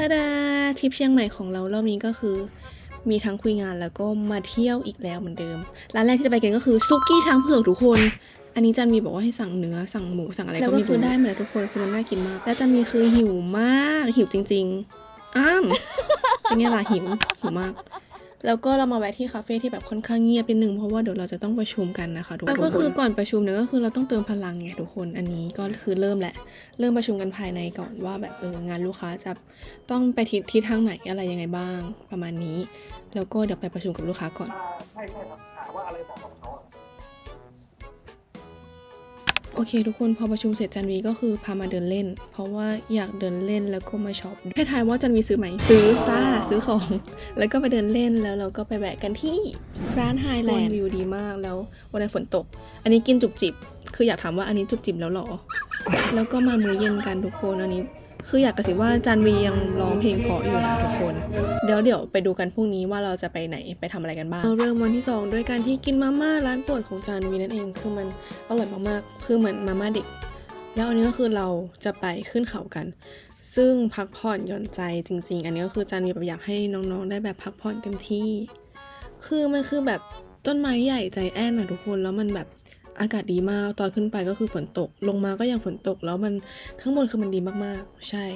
ท่าดาทริปเชียงใหม่ของเรารอบนี้ก็คือ มีทั้งคุยงานแล้วก็มาเที่ยวอีกแล้วเหมือนเดิม ร้านแรกที่จะไปกันก็คือซุกี้ช้างเผือกทุกคน อันนี้จันมีบอกว่าให้สั่งเนื้อสั่งหมูสั่งอะไรแล้วก็คือได้มาแล้วทุกคนคือมันน่ากินมาก แล้วจันมีคือหิวมากหิวจริง ๆ อ้ามเป็นไงล่ะหิวหิวมาก แล้วก็เรามาแวะที่คาเฟ่ที่แบบค่อนข้างเงียบนิดนึงเพราะว่าเดี๋ยวเราจะต้องประชุมกันนะคะทุกคนแล้วก็คือก่อนประชุมเนี่ยก็คือเราต้องเติมพลังไงทุกคนอันนี้ก็คือเริ่มแหละ เริ่มประชุมกันภายในก่อนว่าแบบเอองานลูกค้าจะต้องไปทิศทิศทางไหนอะไรยังไงบ้างประมาณนี้ แล้วก็เดี๋ยวไปประชุมกับลูกค้าก่อนใช่ใช่ครับถามว่าอะไรเหมาะกับเขา อะโอเคทุกคนพอประชุมเสร็จจันวีก็คือพามาเดินเล่น เพราะว่าอยากเดินเล่นแล้วก็มาช็อปให้ทายว่าจันวีซื้อไหมซื้อจ้าซื้อของ แล้วก็ไปเดินเล่นแล้วเราก็ไปแวะกันที่ร้านไฮแลนด์วิวดีมากแล้ววันนั้นฝนตก อันนี้กินจุบจิบ คืออยากถามว่าอันนี้จุบจิบแล้วหรอ แล้วก็มามื้อเย็นกันทุกคนอันนี้ คืออยากกระซิบว่าจันวียังร้องเพลงเพราะอยู่นะทุกคน เดี๋ยวเดี๋ยวไปดูกันพรุ่งนี้ว่าเราจะไปไหนไปทำอะไรกันบ้างเราเริ่มวันที่สองด้วยการที่กินมาม่าร้านโปรดของจันวีนั่นเองคือมันอร่อยมากๆคือเหมือนมาม่าเด็ก แล้วอันนี้ก็คือเราจะไปขึ้นเขากัน ซึ่งพักผ่อนหย่อนใจจริง ๆ อันนี้ก็คือจันมีแบบอยากให้น้องๆ ได้แบบพักผ่อนเต็มที่ คือมันคือแบบต้นไม้ใหญ่ใจแอนนะทุกคนแล้วมันแบบ อากาศดีมากตอนขึ้นไปก็คือฝนตก ลงมาก็ยังฝนตก แล้วมันข้างบนคือมันดีมากๆ ใช่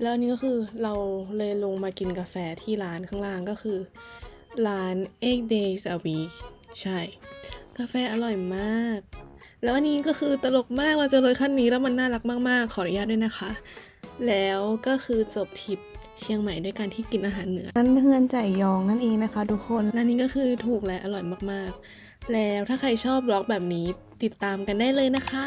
แล้วอันนี้ก็คือเราเลยลงมากินกาแฟที่ร้านข้างล่างก็คือ ร้าน eight days a week ใช่ กาแฟอร่อยมาก แล้วอันนี้ก็คือตลกมากเราเจอเลยขั้นนี้แล้วมันน่ารักมากๆ ขออนุญาตด้วยนะคะ แล้วก็คือจบทริปเชียงใหม่ด้วยการที่กินอาหารเหนือ นั่นเพื่อนใจยองนั่นเองนะคะ ทุกคนร้านนี้ก็คือถูกและอร่อยมากๆ แล้วถ้าใครชอบบล็อกแบบนี้ติดตามกันได้เลยนะคะ